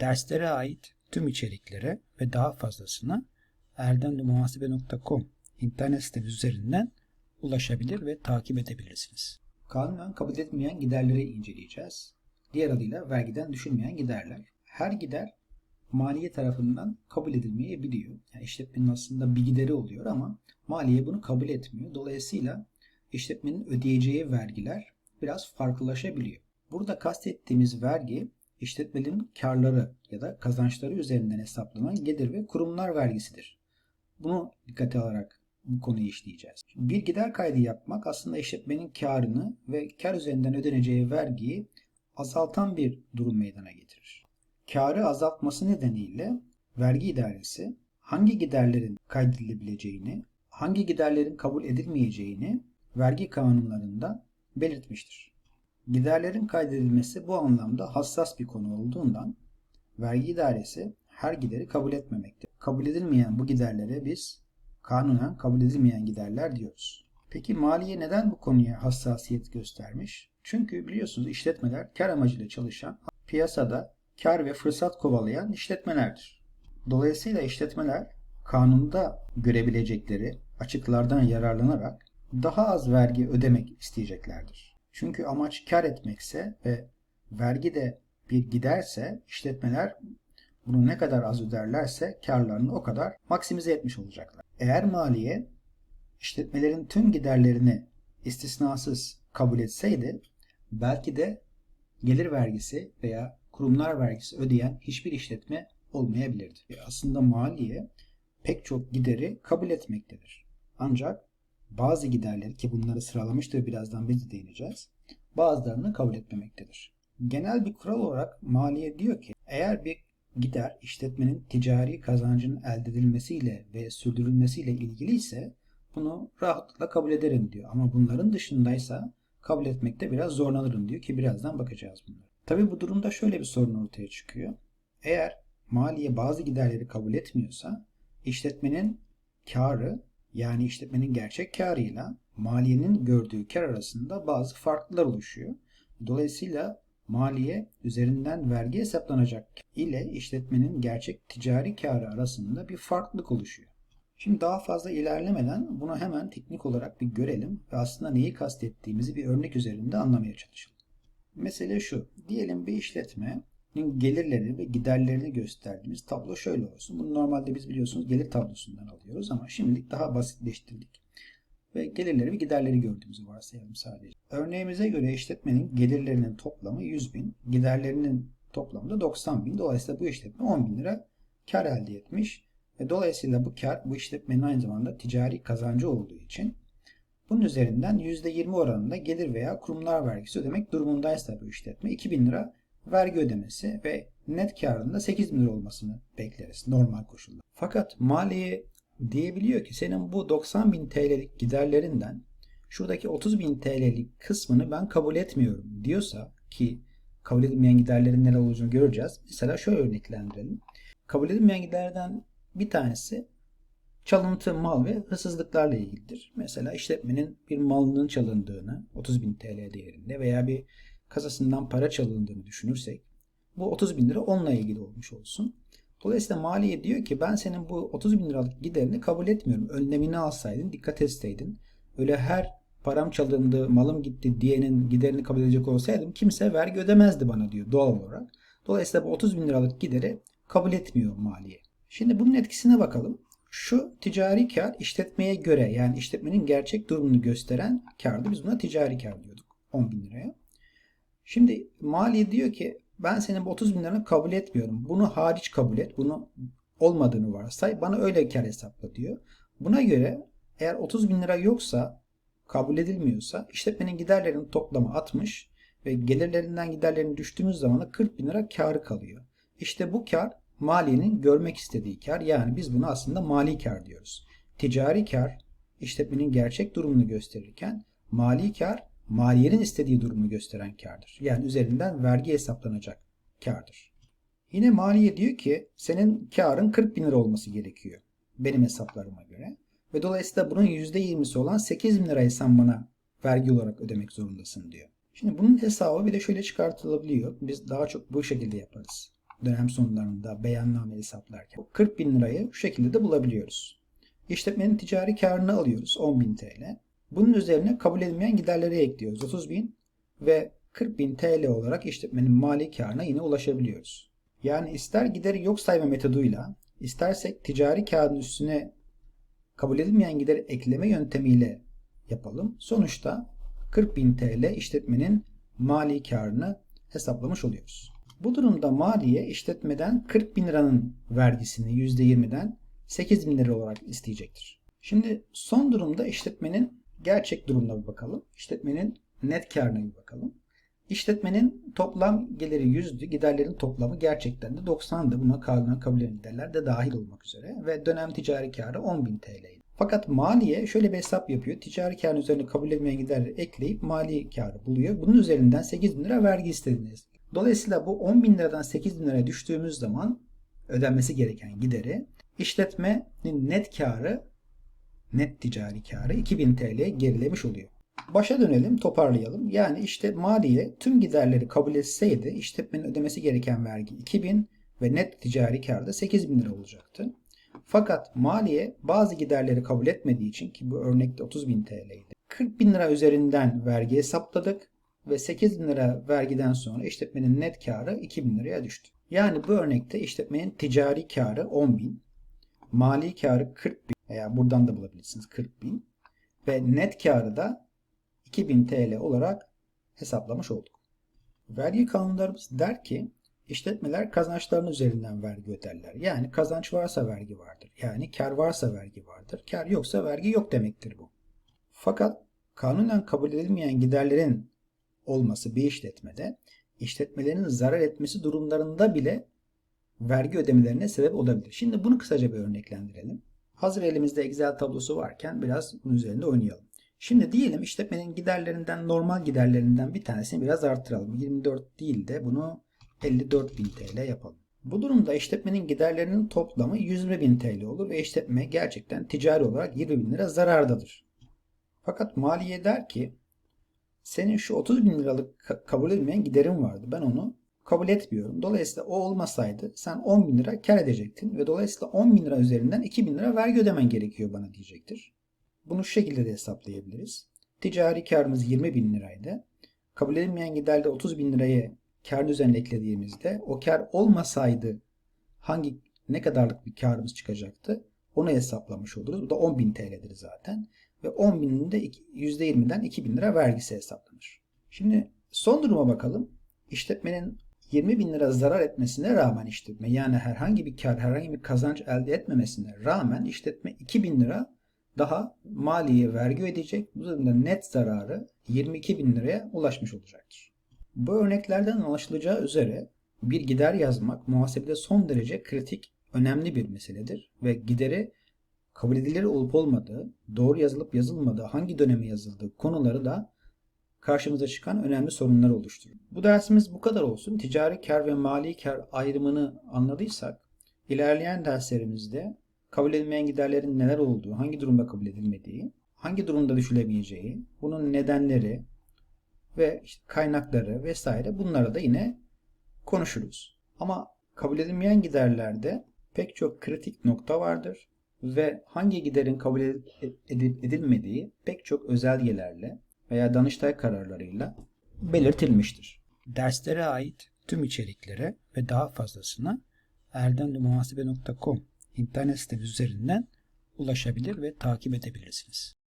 Derslere ait tüm içeriklere ve daha fazlasına erdemlimuhasebe.com internet sitemiz üzerinden ulaşabilir ve takip edebilirsiniz. Kanunen kabul etmeyen giderleri inceleyeceğiz. Diğer adıyla vergiden düşülmeyen giderler. Her gider maliye tarafından kabul edilmeyebiliyor. Yani işletmenin aslında bir gideri oluyor ama maliye bunu kabul etmiyor. Dolayısıyla işletmenin ödeyeceği vergiler biraz farklılaşabiliyor. Burada kastettiğimiz vergi işletmenin karları ya da kazançları üzerinden hesaplanan gelir ve kurumlar vergisidir. Bunu dikkate alarak bu konuyu işleyeceğiz. Bir gider kaydı yapmak aslında işletmenin karını ve kar üzerinden ödeneceği vergiyi azaltan bir durum meydana getirir. Karı azaltması nedeniyle vergi idaresi hangi giderlerin kaydedilebileceğini, hangi giderlerin kabul edilmeyeceğini vergi kanunlarında belirtmiştir. Giderlerin kaydedilmesi bu anlamda hassas bir konu olduğundan vergi idaresi her gideri kabul etmemekte. Kabul edilmeyen bu giderlere biz kanunen kabul edilmeyen giderler diyoruz. Peki maliye neden bu konuya hassasiyet göstermiş? Çünkü biliyorsunuz işletmeler kar amacıyla çalışan, piyasada kar ve fırsat kovalayan işletmelerdir. Dolayısıyla işletmeler kanunda görebilecekleri açıklardan yararlanarak daha az vergi ödemek isteyeceklerdir. Çünkü amaç kar etmekse ve vergi de bir giderse işletmeler bunu ne kadar az öderlerse karlarını o kadar maksimize etmiş olacaklar. Eğer maliye işletmelerin tüm giderlerini istisnasız kabul etseydi belki de gelir vergisi veya kurumlar vergisi ödeyen hiçbir işletme olmayabilirdi. Aslında maliye pek çok gideri kabul etmektedir. Ancak bazı giderleri ki bunları sıralamıştır birazdan biz de değineceğiz. Bazılarını kabul etmemektedir. Genel bir kural olarak maliye diyor ki eğer bir gider işletmenin ticari kazancının elde edilmesiyle ve sürdürülmesiyle ilgili ise bunu rahatlıkla kabul ederim diyor. Ama bunların dışındaysa kabul etmekte biraz zorlanırım diyor ki birazdan bakacağız bunlara. Tabi bu durumda şöyle bir sorun ortaya çıkıyor. Eğer maliye bazı giderleri kabul etmiyorsa işletmenin karı yani işletmenin gerçek karıyla maliyenin gördüğü kar arasında bazı farklılar oluşuyor. Dolayısıyla maliye üzerinden vergi hesaplanacak ile işletmenin gerçek ticari karı arasında bir farklılık oluşuyor. Şimdi daha fazla ilerlemeden bunu hemen teknik olarak bir görelim ve aslında neyi kastettiğimizi bir örnek üzerinde anlamaya çalışalım. Mesele şu. Diyelim bir işletmenin gelirleri ve giderlerini gösterdiğimiz tablo şöyle olsun. Bunu normalde biz biliyorsunuz gelir tablosundan alıyoruz ama şimdilik daha basitleştirdik. Ve gelirleri ve giderleri gördüğümüzü varsayalım sadece. Örneğimize göre işletmenin gelirlerinin toplamı 100 bin, giderlerinin toplamı da 90 bin. Dolayısıyla bu işletme 10 bin lira kar elde etmiş. Ve dolayısıyla bu kar bu işletmenin aynı zamanda ticari kazancı olduğu için bunun üzerinden %20 oranında gelir veya kurumlar vergisi ödemek durumundaysa bu işletme 2000 lira vergi ödemesi ve net karında 8 bin lira olmasını bekleriz normal koşulda. Fakat maliye diyebiliyor ki senin bu 90 bin TL'lik giderlerinden şuradaki 30 bin TL'lik kısmını ben kabul etmiyorum diyorsa ki kabul edilmeyen giderlerin neler olacağını göreceğiz. Mesela şöyle örneklendirelim. Kabul edilmeyen giderden bir tanesi çalıntı mal ve hırsızlıklarla ilgilidir. Mesela işletmenin bir malının çalındığını 30 bin TL değerinde veya bir kasasından para çalındığını düşünürsek bu 30 bin lira onunla ilgili olmuş olsun. Dolayısıyla maliye diyor ki ben senin bu 30 bin liralık giderini kabul etmiyorum. Önlemini alsaydın, dikkat etseydin. Öyle her param çalındı, malım gitti diyenin giderini kabul edecek olsaydım kimse vergi ödemezdi bana diyor doğal olarak. Dolayısıyla bu 30 bin liralık gideri kabul etmiyor maliye. Şimdi bunun etkisine bakalım. Şu ticari kar işletmeye göre yani işletmenin gerçek durumunu gösteren kardı. Biz buna ticari kar diyorduk 10 bin liraya. Şimdi maliye diyor ki ben senin bu 30 bin liranı kabul etmiyorum. Bunu hariç kabul et. Bunu olmadığını varsay. Bana öyle kar hesapla diyor. Buna göre eğer 30 bin lira yoksa kabul edilmiyorsa işletmenin giderlerinin toplamı 60 ve gelirlerinden giderlerin düştüğümüz zaman da 40 bin lira karı kalıyor. İşte bu kar maliyenin görmek istediği kar. Yani biz bunu aslında mali kar diyoruz. Ticari kar işletmenin gerçek durumunu gösterirken mali kar maliyenin istediği durumu gösteren kardır. Yani üzerinden vergi hesaplanacak kardır. Yine maliye diyor ki senin karın 40 bin lira olması gerekiyor. Benim hesaplarıma göre. Ve dolayısıyla bunun %20'si olan 8 bin lirayı sen bana vergi olarak ödemek zorundasın diyor. Şimdi bunun hesabı bir de şöyle çıkartılabiliyor. Biz daha çok bu şekilde yaparız. dönem sonlarında beyanname hesaplarken 40 bin lirayı şu şekilde de bulabiliyoruz. İşletmenin ticari karını alıyoruz 10 bin TL. Bunun üzerine kabul edilmeyen giderleri ekliyoruz 30 bin ve 40 bin TL olarak işletmenin mali karına yine ulaşabiliyoruz. Yani ister gideri yok sayma metoduyla istersek ticari kağıdın üstüne kabul edilmeyen gideri ekleme yöntemiyle yapalım. Sonuçta 40.000 TL işletmenin mali karını hesaplamış oluyoruz. Bu durumda maliye işletmeden 40 bin liranın vergisini %20'den 8 bin lira olarak isteyecektir. Şimdi son durumda işletmenin gerçek durumuna bir bakalım. İşletmenin net karına bir bakalım. İşletmenin toplam geliri 100'dü. Giderlerin toplamı gerçekten de 90'dı. Buna kanunen kabul edilen giderler de dahil olmak üzere. Ve dönem ticari karı 10.000 TL'ydi. Fakat maliye şöyle bir hesap yapıyor. Ticari karın üzerine kabul edilmeyen giderleri ekleyip mali karı buluyor. Bunun üzerinden 8 bin lira vergi istediğiniz. Dolayısıyla bu 10 bin liradan 8 bin liraya düştüğümüz zaman ödenmesi gereken gideri işletmenin net karı net ticari karı 2000 TL'ye gerilemiş oluyor. Başa dönelim, toparlayalım. Yani işte maliye tüm giderleri kabul etseydi işletmenin ödemesi gereken vergi 2000 ve net ticari kar da 8000 lira olacaktı. Fakat maliye bazı giderleri kabul etmediği için ki bu örnekte 30.000 TL'ydi. 40 bin lira üzerinden vergi hesapladık ve 8 bin lira vergiden sonra işletmenin net karı 2000 liraya düştü. Yani bu örnekte işletmenin ticari karı 10 bin, mali karı 40 bin veya buradan da bulabilirsiniz 40 bin ve net karı da 2000 TL olarak hesaplamış olduk. Vergi kanunlarımız der ki işletmeler kazançlarının üzerinden vergi öderler. Yani kazanç varsa vergi vardır. Yani kar varsa vergi vardır. Kar yoksa vergi yok demektir bu. Fakat kanunen kabul edilmeyen giderlerin olması bir işletmede işletmelerin zarar etmesi durumlarında bile vergi ödemelerine sebep olabilir. Şimdi bunu kısaca bir örneklendirelim. Hazır elimizde Excel tablosu varken biraz bunun üzerinde oynayalım. Şimdi diyelim işletmenin giderlerinden normal giderlerinden bir tanesini biraz artıralım. 24 değil de bunu 54.000 TL yapalım. Bu durumda işletmenin giderlerinin toplamı 120.000 TL olur ve işletme gerçekten ticari olarak 20.000 lira zarardadır. Fakat maliye der ki senin şu 30 bin liralık kabul edilmeyen giderin vardı. Ben onu kabul etmiyorum. Dolayısıyla o olmasaydı sen 10 bin lira kar edecektin ve dolayısıyla 10 bin lira üzerinden 2 bin lira vergi ödemen gerekiyor bana diyecektir. Bunu şu şekilde de hesaplayabiliriz. Ticari karımız 20 bin liraydı. Kabul edilmeyen giderde 30 bin lirayı kar üzerine eklediğimizde o kar olmasaydı hangi ne kadarlık bir karımız çıkacaktı onu hesaplamış oluruz. Bu da 10 bin TL'dir zaten. Ve 10 binin de %20'den 2 bin lira vergisi hesaplanır. Şimdi son duruma bakalım. İşletmenin 20 bin lira zarar etmesine rağmen işletme yani herhangi bir kar, herhangi bir kazanç elde etmemesine rağmen işletme 2 bin lira daha maliye vergi ödeyecek. Bu durumda net zararı 22 bin liraya ulaşmış olacaktır. Bu örneklerden anlaşılacağı üzere bir gider yazmak muhasebede son derece kritik, önemli bir meseledir ve gideri kabul edilir olup olmadığı, doğru yazılıp yazılmadığı, hangi döneme yazıldığı konuları da karşımıza çıkan önemli sorunlar oluşturur. Bu dersimiz bu kadar olsun. Ticari kar ve mali kar ayrımını anladıysak, ilerleyen derslerimizde kabul edilmeyen giderlerin neler olduğu, hangi durumda kabul edilmediği, hangi durumda düşülemeyeceği, bunun nedenleri ve işte kaynakları vesaire bunları da yine konuşuruz. Ama kabul edilmeyen giderlerde pek çok kritik nokta vardır ve hangi giderin kabul edilmediği pek çok özelgelerle veya Danıştay kararlarıyla belirtilmiştir. Derslere ait tüm içeriklere ve daha fazlasına erdemlimuhasebe.com internet sitemiz üzerinden ulaşabilir ve takip edebilirsiniz.